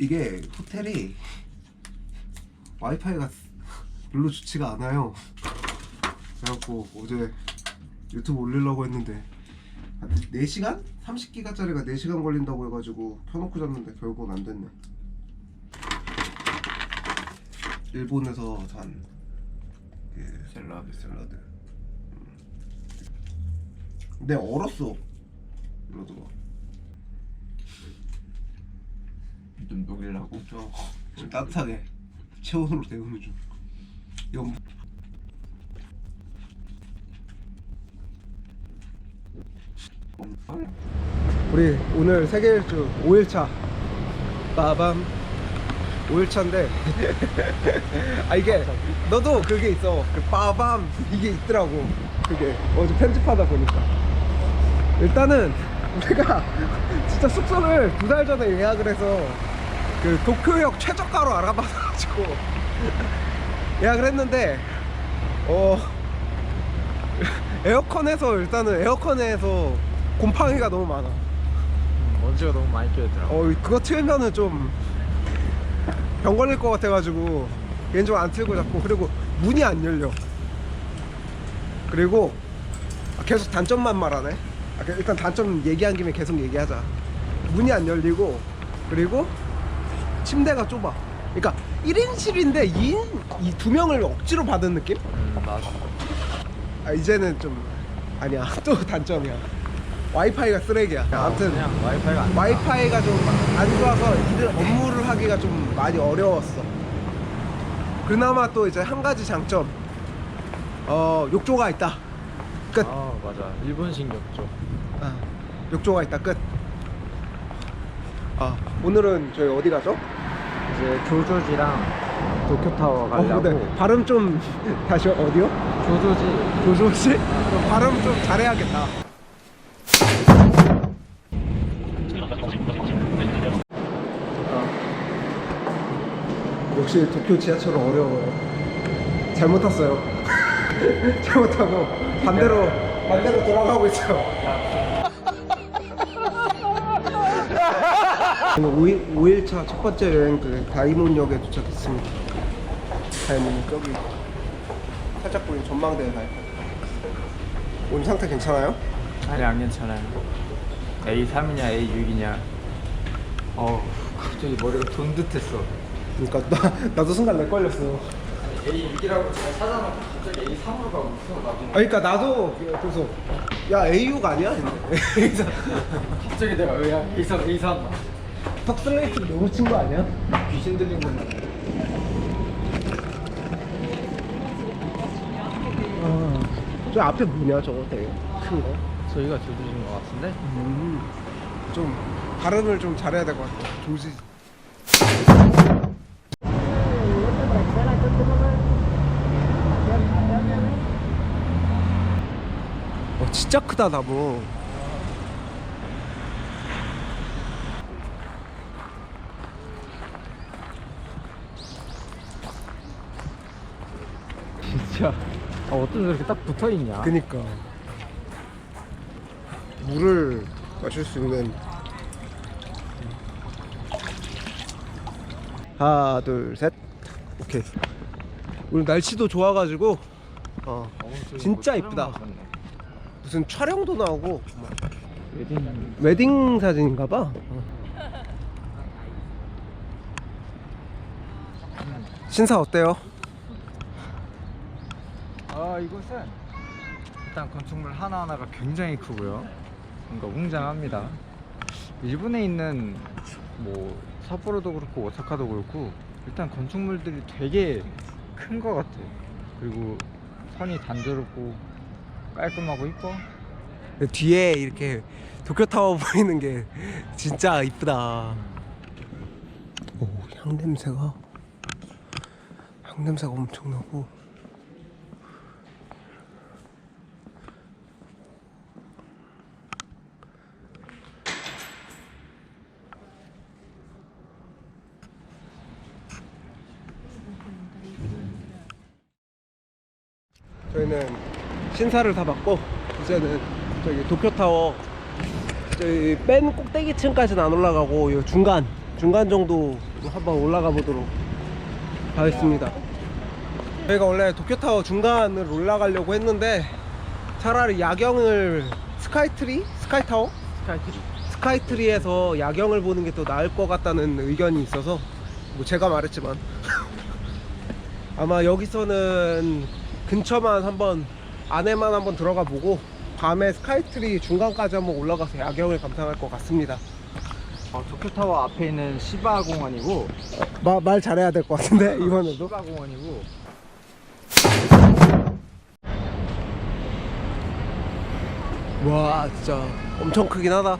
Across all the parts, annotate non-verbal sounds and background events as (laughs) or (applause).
이게 호텔이 와이파이가 별로 좋지가 않아요. 그래갖고 어제 유튜브 올리려고 했는데 한 4시간? 30기가짜리가 4시간 걸린다고 해가지고 켜놓고 잤는데 결국은 안 됐네. 일본에서 산그 샐러드 샐러드. 음. 근데 얼었어. 샐러드가. 좀 녹이려고. 좀, 좀 따뜻하게 체온으로 데우는 중. 이건 우리 오늘 세계 일주 5일차. 빠밤. 5일차인데. (laughs) 아 이게 너도 그게 있어. 그 빠밤. 이게 있더라고. 그게. 어제 편집하다 보니까. 일단은 우리가 (laughs) 진짜 숙소를 두 달 전에 예약을 해서 그 도쿄역 최저가로 알아봐가지고. (laughs) 예약을 했는데 어 (laughs) 에어컨에서 일단은 에어컨에서 곰팡이가 너무 많아. 먼지가 너무 많이 껴있더라고. 어 그거 틀면은 좀 병 걸릴 것 같아가지고 개인적으로 안 틀고 잡고 그리고 문이 안 열려. 그리고 아, 계속 단점만 말하네. 아, 그- 일단 단점 얘기한 김에 계속 얘기하자. 문이 안 열리고 그리고 침대가 좁아 그러니까 1인실인데 2인 이 두 명을 억지로 받은 느낌? 음 맞아 아 이제는 좀 아니야 (laughs) 또 단점이야 와이파이가 쓰레기야 아무튼 그냥 와이파이가 안 와이파이가 좀 안 좋아서 일을 업무를 하기가 좀 많이 어려웠어. 그나마 또 이제 한 가지 장점. 어 욕조가 있다. 끝. 아 맞아 일본식 욕조 아, 욕조가 있다. 끝. 아 오늘은 저희 어디 가죠? 이제 조조지랑 도쿄타워 어, 가려고 근데 발음 좀 (laughs) 다시 어디요? 조조지 조조씨? 발음 좀 잘해야겠다. 역시 도쿄 지하철은 어려워요. 잘못 탔어요. (laughs) 잘못하고 반대로 반대로 돌아가고 있어요. 저는 5일, 5일차 첫 번째 여행 그 다이몬역에 도착했습니다. 다이몬 저기 살짝 보이는 전망대에 가 있고 오늘 상태 괜찮아요? 아니 안 괜찮아요 A3이냐 A6이냐 어 갑자기 머리가 돈 듯했어 그러니까 나, 나도 순간 내 걸렸어. A6이라고 잘 찾아놓고 갑자기 A3으로 가고 있어 나도 아 그러니까 나도 그래서 야 A6 아니야? (laughs) 갑자기 내가 왜야 A3 A3 턱슬레이트 너무 친 거 아니야? 귀신 들린 것만 아, 저 앞에 뭐냐 저거 되게 큰 거. 저희가 조조지인 것 같은데 음, 좀 발음을 좀 잘해야 될 것 같아. 조지. 어 진짜 크다 나무. 어떤 저렇게 딱 붙어 있냐? 그니까. 물을 마실 수 있는. 하나 둘 셋. 오케이. 오늘 날씨도 좋아가지고. 어 진짜 이쁘다. 무슨 촬영도 나오고. 웨딩 웨딩 사진인가봐. 신사 어때요? 아 이곳은 일단 건축물 하나하나가 굉장히 크고요 뭔가 웅장합니다 일본에 있는 뭐 삿포로도 그렇고 오사카도 그렇고 일단 건축물들이 되게 큰 것 같아요 그리고 선이 단조롭고 깔끔하고 이뻐 뒤에 이렇게 도쿄타워 (laughs) 보이는 게 진짜 이쁘다. 오, 향 냄새가 향 냄새가 엄청 나고. 저희는 신사를 다 받고 이제는 저기 도쿄타워 저기 맨 꼭대기층까지는 안 올라가고 요 중간 중간 정도 한번 올라가 보도록 하겠습니다. 저희가 원래 도쿄타워 중간을 올라가려고 했는데 차라리 야경을 스카이트리? 스카이타워? 스카이트리. 스카이트리에서 야경을 보는 게 더 나을 것 같다는 의견이 있어서 뭐 제가 말했지만 (laughs) 아마 여기서는 근처만 한번 안에만 한번 들어가 보고 밤에 스카이트리 중간까지 한번 올라가서 야경을 감상할 것 같습니다. 어, 도쿄타워 앞에 있는 시바 공원이고 마, 말 잘해야 될 것 같은데 (laughs) 이번에도? 시바 공원이고. 와 진짜 엄청 크긴 하다.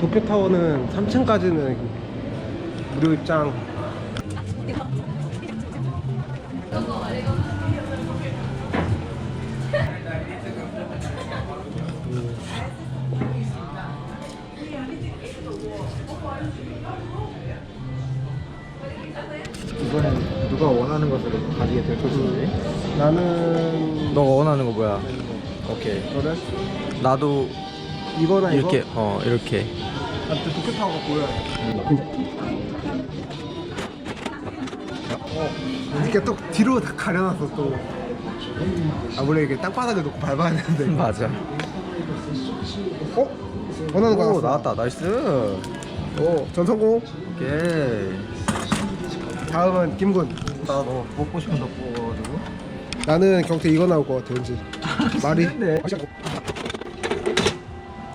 도쿄타워는 3층까지는 무료 입장 원하는 것을 가지게 될 것인지 나는 너가 원하는 거 뭐야? 오케이 너는 나도 이거나 이렇게 이거 어 이렇게 아무튼 도쿄타워가 보여야 돼 어, 이렇게 또 뒤로 다 가려놨어 또. 아 원래 이게 땅바닥에 놓고 밟아야 되는데. (laughs) 맞아 어? 원하는 거 오 나왔어. 나왔다 나이스 오, 전 성공. 오케이 다음은 김군. 나 너 먹고 싶은 거 뽑아가지고 나는 경태 이거 나올 것 같아 왠지. 말이. 네. 아.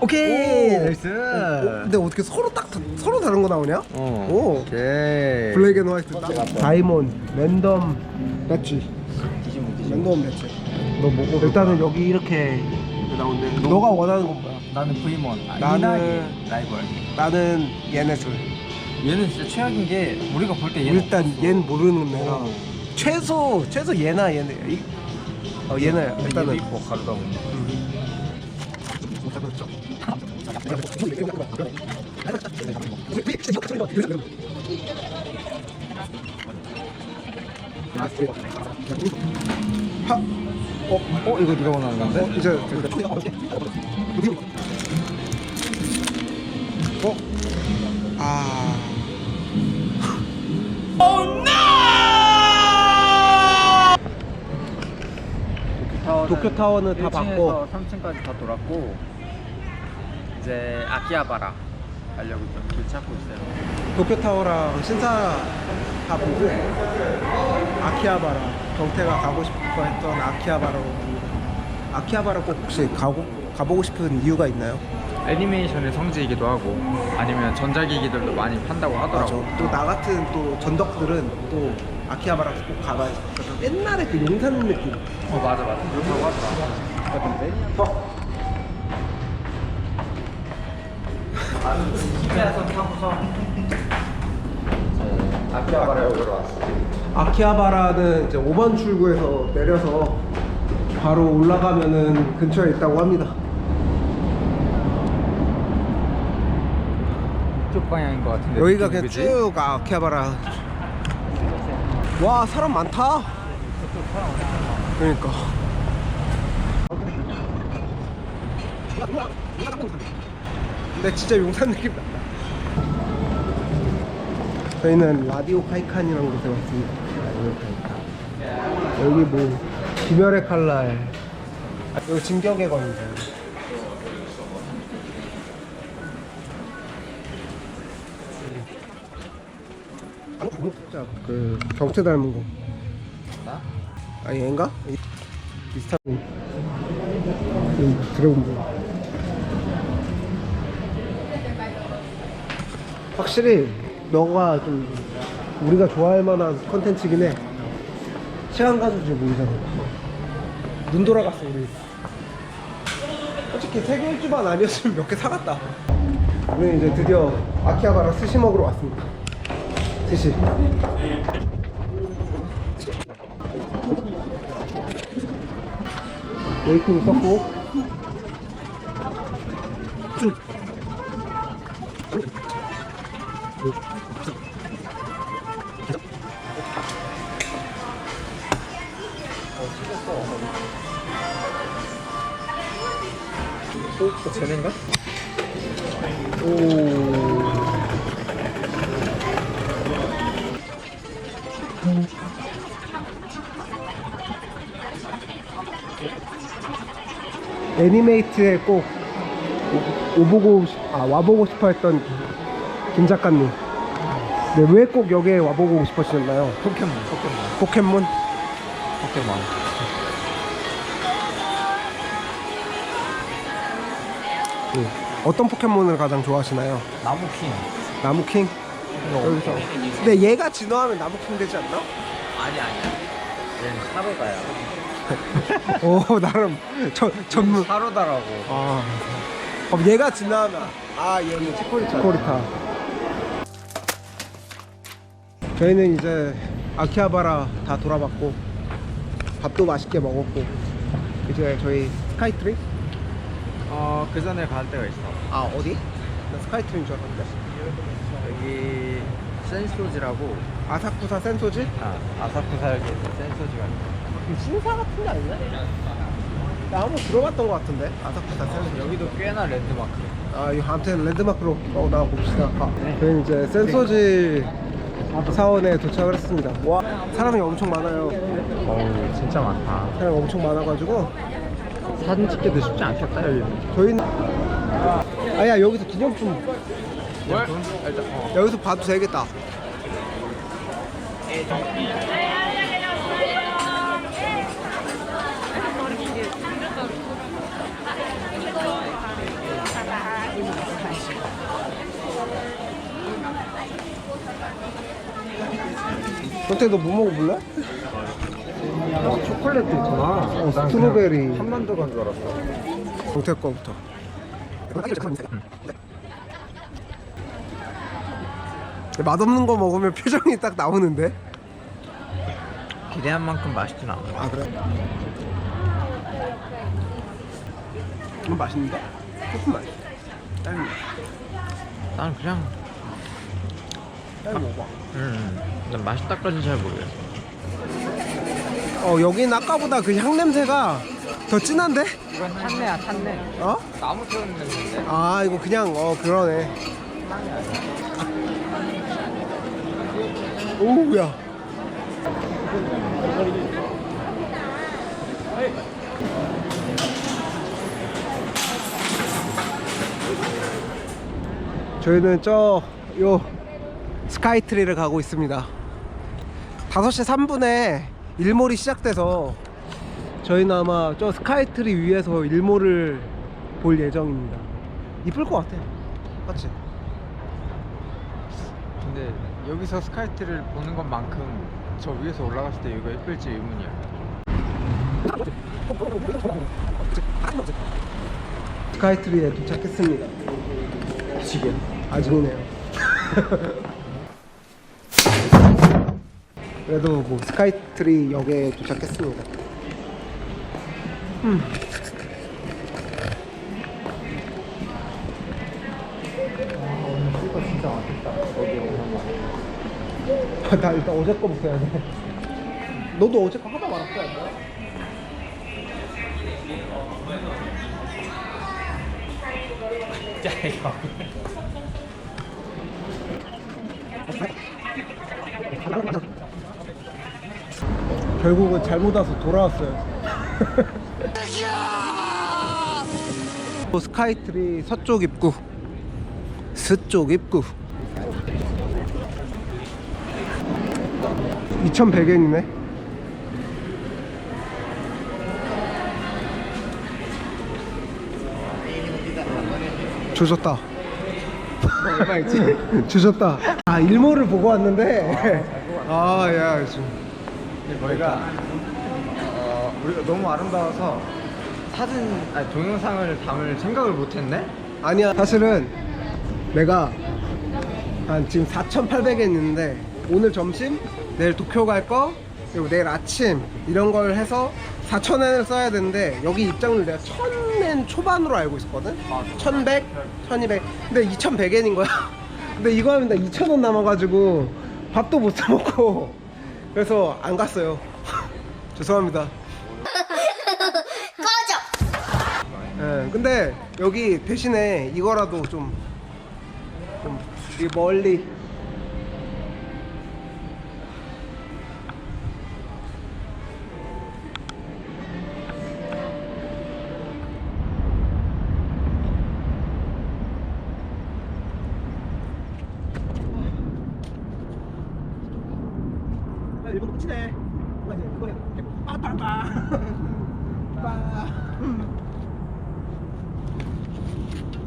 오케이 오. 나이스 어, 근데 어떻게 서로 딱 다- 서로 다른 거 나오냐? 어 오. 오케이 블랙 앤 화이트. 다이몬, 랜덤 배치. 랜덤 배치. 너뭐 뽑을 일단은 여기 이렇게 나오는데 너가 원하는 건 뭐야? 나는 V몬 아, 나는- 라이벌 나는 얘네 둘. 얘는 진짜 최악인 게 우리가 볼 때 얘는 일단 없었어. 얜 모르는 애라 어. 최소 최소 얘나 얘네 이, 어 얘네 일단은 얘도 있고 가르다 보니 하, 어? 어? 이거 네가 원하는 건데? 어 이제 어? 도쿄 타워는 다 봤고. 3층까지 다 돌았고 이제 아키하바라 가려고 좀 길 찾고 있어요 도쿄 타워랑 신사 다 보고 아키하바라 경태가 가고 싶어 했던 아키하바라로 갑니다. 아키하바라 꼭 혹시 가고 가보고 싶은 이유가 있나요? 애니메이션의 성지이기도 하고 아니면 전자기기들도 많이 판다고 하더라고 맞아. 또나 같은 또 전덕들은 또 아키하바라 꼭 가봐야 돼. 그러니까 옛날에 그 용산 느낌. 어 맞아 맞아 그렇다고 하더라 어. 집에서 타고서 아키하바라 역으로 왔어 아키하바라는 이제 5번 출구에서 내려서 바로 올라가면은 근처에 있다고 합니다. 이쪽 방향인 것 같은데 여기가 그냥? 쭉 아키하바라. 와 사람 많다. 그러니까. 근데 진짜 용산 느낌 난다. 저희는 라디오 카이칸이라는 곳에 왔습니다. 라디오 카이칸. 여기 뭐 김열의 칼날. 여기 진격의 거인데. 진짜 그 경태 닮은 거. 나? 아 얘인가? 이- 비슷한 거. 이 드래곤볼. 확실히 너가 좀 우리가 좋아할 만한 컨텐츠긴 해. 시간 가는 줄 모르잖아. 눈 돌아갔어 우리. 솔직히 세계 일주만 아니었으면 몇 개 사갔다. 우리는 이제 드디어 아키하바라 스시 먹으러 왔습니다. 스시. 웨이팅 있었고 어? 쟤네인가? 오. 애니메이트에 꼭 오- 오보고 싶- 아 와보고 싶어 했던 김 작가님. 네, 왜 꼭 여기에 와보고 싶으셨나요? 포켓몬, 포켓몬, 포켓몬? 포켓몬. 네. 어떤 포켓몬을 가장 좋아하시나요? 나무킹. 나무킹? 여기서. 근데 얘가 진화하면 나무킹 되지 않나? 아니 아니야. 얘는 사로다야. 오 나름 저, 전문. 사로다라고. 아. 그럼 얘가 진화하면 아 얘는 치코리타. 치코리타. 저희는 이제 아키하바라 다 돌아봤고 밥도 맛있게 먹었고 이제 저희 스카이트리? 어, 그 전에 갈 데가 있어. 아 어디? 나 스카이트리인 줄 알았는데 여기 센소지라고. 아사쿠사 센소지? 아, 아사쿠사역에 있는 센소지가 있어. 이거 신사 같은 게 아니야? 나 한번 들어봤던 것 같은데 아사쿠사 센소지 여기도 꽤나 랜드마크. 아, 이거 아무튼 랜드마크로 어, 나와 봅시다. 아, 저희는 이제 센소지 사원에 도착을 했습니다. 와, 사람이 엄청 많아요. 어우, 진짜 많다. 사람이 엄청 많아가지고 사진 찍기도 쉽지 않겠다, 여기. 저희는 아야 여기서 기념품 뭘? 일단, 어. 여기서 봐도 되겠다. 어때 너 뭐 먹어볼래? 어, 초콜릿도 있구나. 어, 스트로베리. 한만두 간줄 알았어. 동태 거부터. 맛없는 거 먹으면 표정이 딱 나오는데? 기대한 만큼 맛있진 않아. 아 그래? 이건 맛있는데? 조금 맛있어. 딸기. 난 그냥, 딸기 먹어봐. 음, 난 맛있다까지 잘 모르겠어. 어 여긴 아까보다 그 향 냄새가 더 진한데? 이건 탄내야, 탄내. 어? 나무 태우는 냄새인데? 아 이거 그냥 어 그러네. 오우야. 저희는 저요 스카이트리를 가고 있습니다. 5시 3분에 일몰이 시작돼서 저희는 아마 저 스카이트리 위에서 일몰을 볼 예정입니다. 이쁠 것 같아. 맞지? 근데 여기서 스카이트를 보는 것만큼 저 위에서 올라갔을 때 여기가 예쁠지 의문이야. 스카이트리에 도착했습니다. 지금 아직이네요. (laughs) 그래도 뭐 스카이트리 역에 도착했습니다. 음. 진짜 맛있다. 여기 영상 나 일단 어제 거부터 해야 돼. 너도 어제 거 하다 말았어, 야 진짜 이거. 결국은 잘못 와서 돌아왔어요. 스카이트리 서쪽 입구, 서쪽 입구. 2,100엔이네. 조졌다. 얼마 있지? (laughs) 주셨다. 아 일몰을 보고 왔는데. 아, 야, 지금. 저희가 어, 우리가 너무 아름다워서 사진, 아니 동영상을 담을 생각을 못했네. 아니야. 사실은 내가 한 지금 4,800엔 있는데 오늘 점심, 내일 도쿄 갈 거, 그리고 내일 아침 이런 걸 해서 4,000엔을 써야 되는데 여기 입장료 내가 1,000엔 초반으로 알고 있었거든. 1,100, 1,200. 근데 2,100엔인 거야. (laughs) 근데 이거 하면 나 2,000원 남아가지고 밥도 못 사 먹고 그래서 안 갔어요. (laughs) 죄송합니다. 꺼져. 예, 근데 여기 대신에 이거라도 좀, 좀, 멀리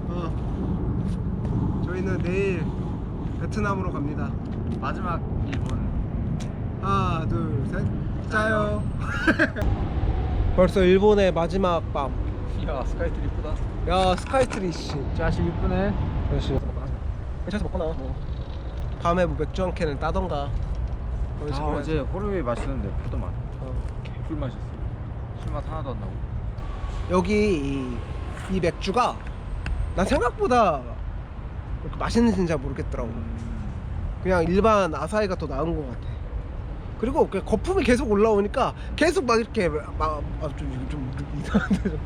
어. 저희는 내일 베트남으로 갑니다. 마지막 일본 하나, 둘, 셋. 짜요. (laughs) 벌써 일본의 마지막 밤. 야 스카이트리 이쁘다 야, 스카이트리 씨. 자식 이쁘네 그렇지. 괜찮아서 먹거나. 밤에 뭐 맥주 한 캔을 따던가. 그런 아 식으로 어제 해야지. 호르웨이 마시는데 푸드맛 어. 개꿀 맛이었어 술 맛 하나도 안 나고 여기 이, 이 맥주가 난 생각보다 그렇게 맛있는지는 잘 모르겠더라고. 그냥 일반 아사히가 더 나은 것 같아. 그리고 그 거품이 계속 올라오니까 계속 막 이렇게 막좀 좀 이상한데 좀.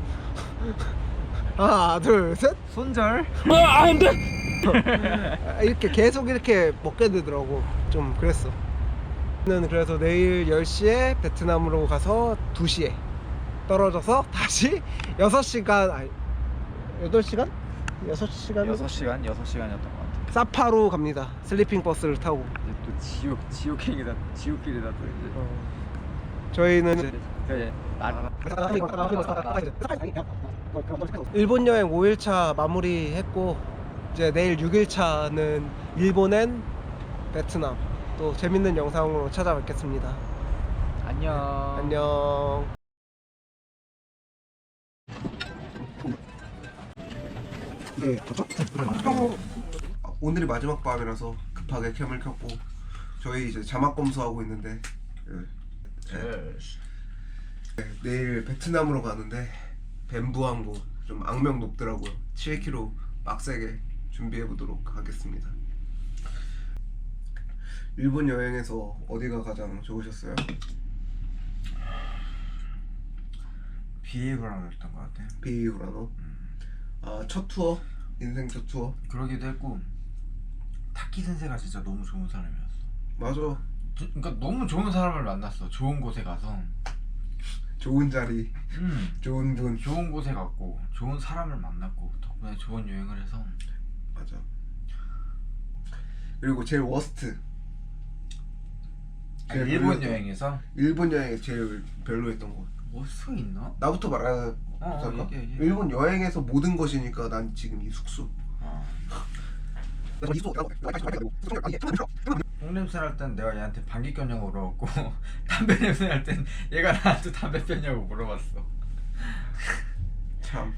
(laughs) 하나 둘 셋. 손절? 아, (laughs) 이렇게 계속 이렇게 먹게 되더라고. 좀 그랬어. 는 그래서 내일 10시에 베트남으로 가서 2시에 떨어져서 다시 6시간 아니 8시간? 6시간? 6시간? 6시간이었던 것 같아 사파로 갑니다. 슬리핑 버스를 타고. 이제 또 지옥 지옥행이다 지옥길이다 또 이제 저희는 이제 이제 나 일본 여행 5일차 마무리했고 이제 내일 6일차는 일본엔 베트남 또 재밌는 영상으로 찾아뵙겠습니다. 안녕 안녕. 네, 오늘이 마지막 밤이라서 급하게 캠을 켰고 저희 이제 자막 검수하고 있는데 네. 네, 내일 베트남으로 가는데 뱀부 항공 좀 악명 높더라고요. 7km 빡세게 준비해 보도록 하겠습니다. 일본 여행에서 어디가 가장 좋으셨어요? 비에이브라였던 것 같아. 비우라노. 아, 첫 투어? 인생 첫 투어? 그러기도 했고 타키 센세가 진짜 너무 좋은 사람이었어. 맞아. 저- 그러니까 너무 좋은 사람을 만났어. 좋은 곳에 가서, 좋은 자리, 음, 좋은 분. 좋은 곳에 갔고, 좋은 사람을 만났고, 덕분에 좋은 여행을 해서 맞아. 그리고 제일 워스트. 아, 일본 여행에서 일본 여행에서 제일 별로였던 거. 뭐수 있나? 나부터 말하. 어, 어, 할까? 얘기해, 얘기해. 일본 여행에서 모든 것이니까 난 지금 이 숙소. 어. 똥 냄새 날 땐 내가 얘한테 방귀 꼈냐고 물어봤고 (laughs) 담배 냄새 날 땐 얘가 나한테 담배 폈냐고 물어봤어. 참.